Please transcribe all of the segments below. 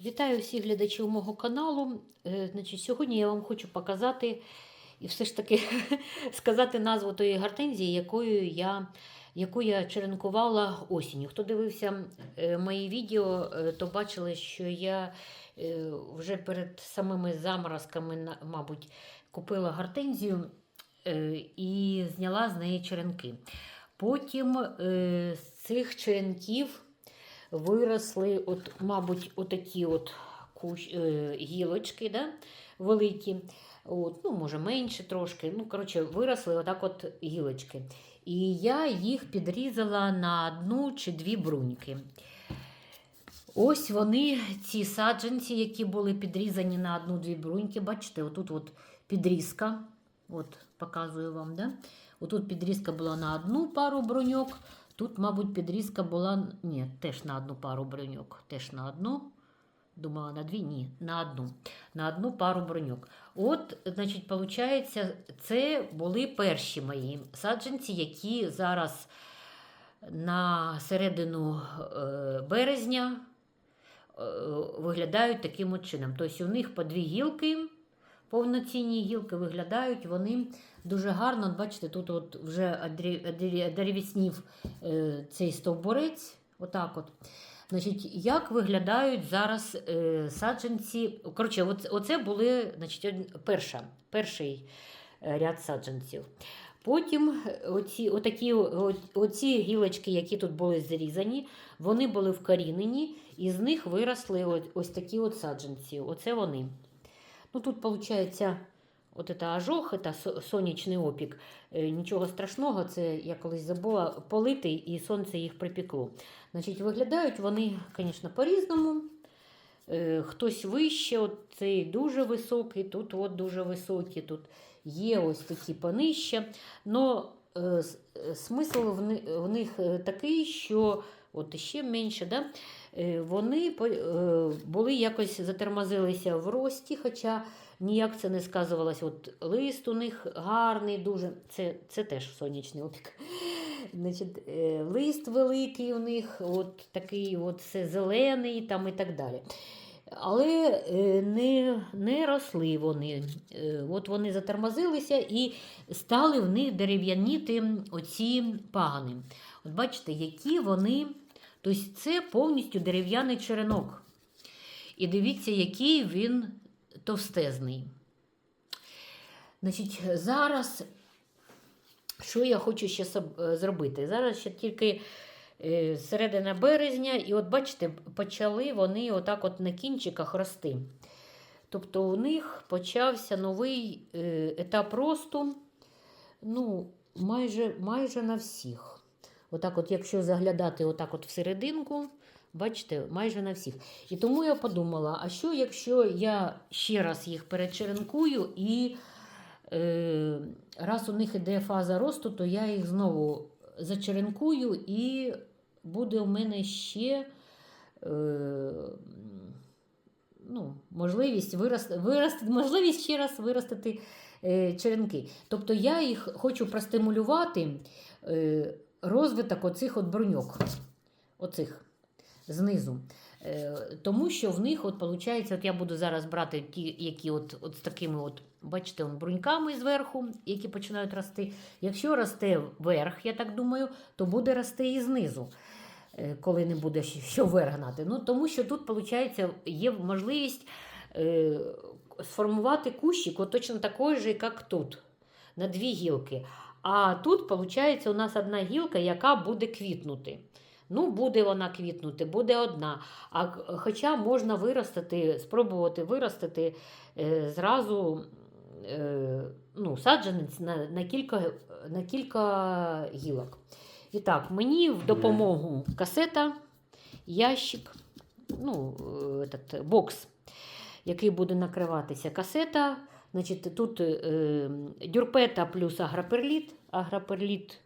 Вітаю всіх глядачів мого каналу. Е, Значить, сьогодні я вам хочу показати і все ж таки сказати назву тої гортензії, якою я, яку я черенкувала осінню. Хто дивився е, мої відео, е, то бачили, що я вже перед самими заморозками, мабуть, купила гортензію і зняла з неї черенки. Потім з цих черенків виросли, от, мабуть, отакі от кущ, е, гілочки да, великі. От, ну, може, менше трошки. Ну, коротше, виросли отак от гілочки. І я їх підрізала на одну чи дві бруньки. Ось вони, ці саджанці, які були підрізані на одну-дві бруньки. Бачите, отут от підрізка. От, показую вам, да? Отут підрізка була на одну пару бруньок. Тут, мабуть, підрізка була. Ні, теж на одну пару броньок. Теж на одну. Думала на дві? Ні, на одну. На одну пару броньок. От, значить, виходить, це були перші мої саджанці, які зараз на середину е, березня е, виглядають таким от чином. Тобто у них по дві гілки, повноцінні гілки виглядають, вони дуже гарно. Бачите, тут от вже одеревіснів е, цей стовбурець. Отак от. Значить, як виглядають зараз е, саджанці? Коротше, оце, були значить, перша, перший е, ряд саджанців. Потім е, оці, отакі, оці гілочки, які тут були зрізані, вони були вкорінені, і з них виросли ось такі от саджанці. Оце вони. Ну, тут, виходить, от це ожог, це сонячний опік. Е, Нічого страшного, це я колись забула полити, і сонце їх припекло. Значить, виглядають вони, звісно, по-різному. Е, Хтось вище, от цей дуже високий, тут от дуже високий, тут є ось такі понижче. Но е, смисл в, них такий, що от ще менше, да? е, вони е, були якось затормозилися в рості, хоча ніяк це не сказувалось. От лист у них гарний, дуже. Це, це теж сонячний опік. Значить, е, лист великий у них, от такий от все зелений там і так далі. Але не, не росли вони. От вони затормозилися і стали в них дерев'яніти оці пагани. От бачите, які вони. Тобто це повністю дерев'яний черенок. І дивіться, який він товстезний. Значить, зараз що я хочу ще е, зробити? Зараз ще тільки е, середина березня, і от бачите, почали вони отак от на кінчиках рости. Тобто у них почався новий е, етап росту, ну, майже, майже на всіх. Отак, от, якщо заглядати отак от всерединку, бачите, майже на всіх. І тому я подумала: а що, якщо я ще раз їх перечеренкую і е, раз у них іде фаза росту, то я їх знову зачеренкую і буде у мене ще е, ну, можливість, вирос, вирос, можливість ще раз виростити е, черенки. Тобто я їх хочу простимулювати е, розвиток оцих от бруньок. Оцих знизу. Е, Тому що в них, от, виходить, от я буду зараз брати ті, які от, от з такими, от, бачите, он, бруньками зверху, які починають рости. Якщо росте вверх, я так думаю, то буде рости і знизу, е, коли не буде що- вверх. Ну, тому що тут, виходить, є можливість е, сформувати кущик от точно такий же, як тут, на дві гілки. А тут, виходить, у нас одна гілка, яка буде квітнути. Ну, буде вона квітнути, буде одна. А хоча можна виростити, спробувати виростити е, зразу е, ну, саджанець на, на, кілька, на кілька гілок. І так, мені в допомогу касета, ящик, ну, е, этот, бокс, який буде накриватися. Касета. Значить, тут е, дюрпета плюс агроперліт. Агроперліт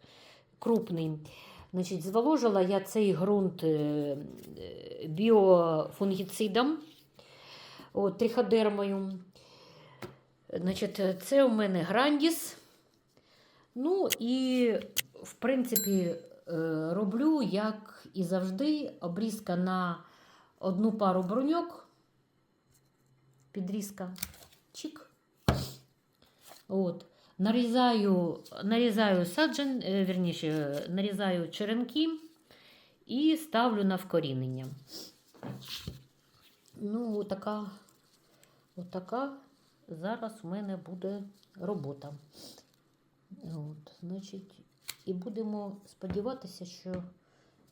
крупний. Значить, зволожила я цей ґрунт е, е, біофунгіцидом, от, триходермою. Значить, це у мене грандіс. Ну і, в принципі, е, роблю, як і завжди, обрізка на одну пару бруньок. підрізка. Чик. От. Нарізаю, нарізаю саджан, е, вірніше, нарізаю черенки і ставлю на вкорінення. Ну, отака, отака зараз у мене буде робота. От, значить, і будемо сподіватися, що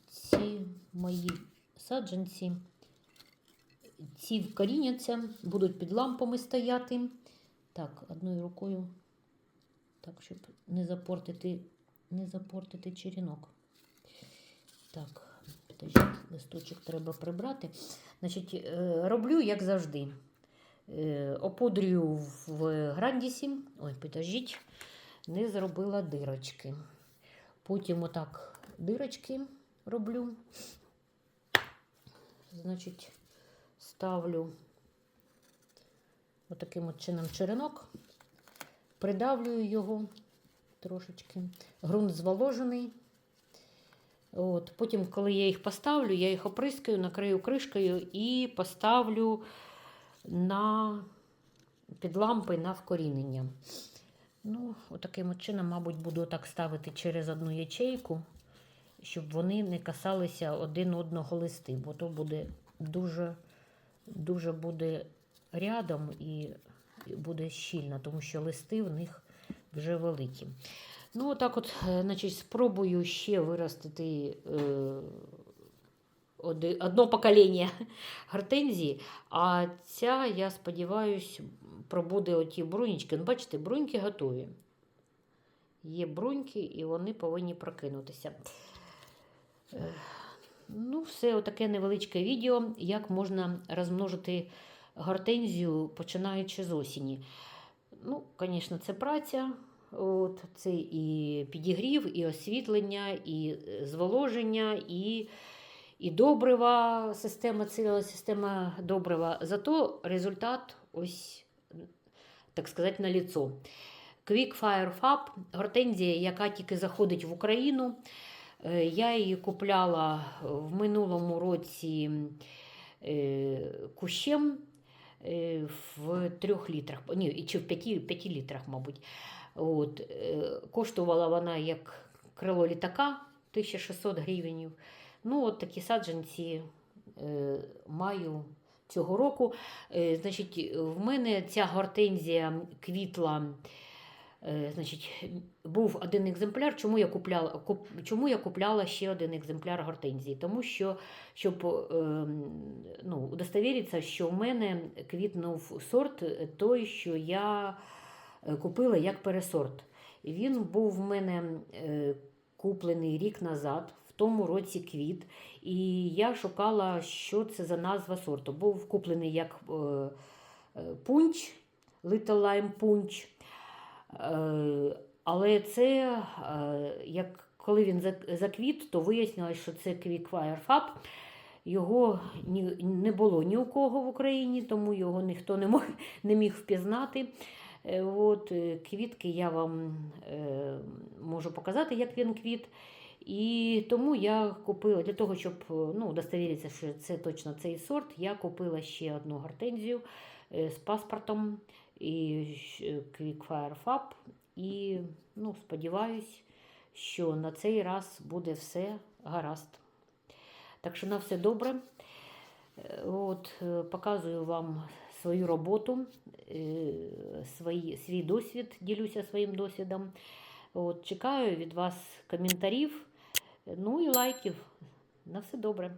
ці мої саджанці, ці вкоріняться, будуть під лампами стояти. Так, одною рукою, так, щоб не запортити, не запортити черенок. Так, листочок треба прибрати. Значить, е, роблю, як завжди. Е, Опудрюю в грандісі. Ой, підождіть, не зробила дирочки. Потім отак дирочки роблю. Значить, ставлю отаким от чином черенок, придавлюю його трошечки. Грунт зволожений. От, Потім, коли я їх поставлю, я їх оприскаю, накрию кришкою і поставлю на під лампи на вкорінення. Ну, отаким от чином, мабуть, буду так ставити через одну ячейку, щоб вони не касалися один одного листи, бо то буде дуже, дуже буде рядом і буде щільно, тому що листи в них вже великі. Ну, отак от, е, значить, спробую ще виростити е, одно покоління гортензії, а ця, я сподіваюся, пробуде оті брунічки. Ну, бачите, бруньки готові. Є бруньки, і вони повинні прокинутися. Е, Ну, все, отаке невеличке відео, як можна розмножити гортензію, починаючи з осені. Ну, звісно, це праця. От, це і підігрів, і освітлення, і е, зволоження, і, і добрива, система, ціла система добрива. Зато результат ось, так сказати, на ліцо. Quick Fire Fab, гортензія, яка тільки заходить в Україну. Е, Я її купляла в минулому році е, кущем в трьох літрах, ні, чи в п'яти, п'яти літрах, мабуть. От, е, коштувала вона як крило літака 1600 гривень. Ну, от такі саджанці е, маю цього року. Е, значить, в мене ця гортензія квітла. Е, Значить, був один екземпляр. Чому я купляла, куп, чому я купляла ще один екземпляр гортензії? Тому що, щоб е, ну, удостовіритися, що в мене квітнув сорт той, що я е, купила як пересорт. Він був в мене е, куплений рік назад, в тому році квіт. І я шукала, що це за назва сорту. Був куплений як е, е, пунч, Little Lime Punch. Е, Але це, е, як коли він заквіт, то вияснилось, що це Quickfire. Його ні, не було ні у кого в Україні, тому його ніхто не, мог, не міг впізнати. Е, От, квітки я вам е, можу показати, як він квіт. І тому я купила, для того, щоб ну, удостовіритися, що це точно цей сорт, я купила ще одну гортензію з паспортом і Quickfire Fab. І ну, сподіваюсь, що на цей раз буде все гаразд. Так що на все добре. Е, От, е, показую вам свою роботу, е, свої, свій досвід, ділюся своїм досвідом. От, чекаю від вас коментарів, ну і лайків. На все добре.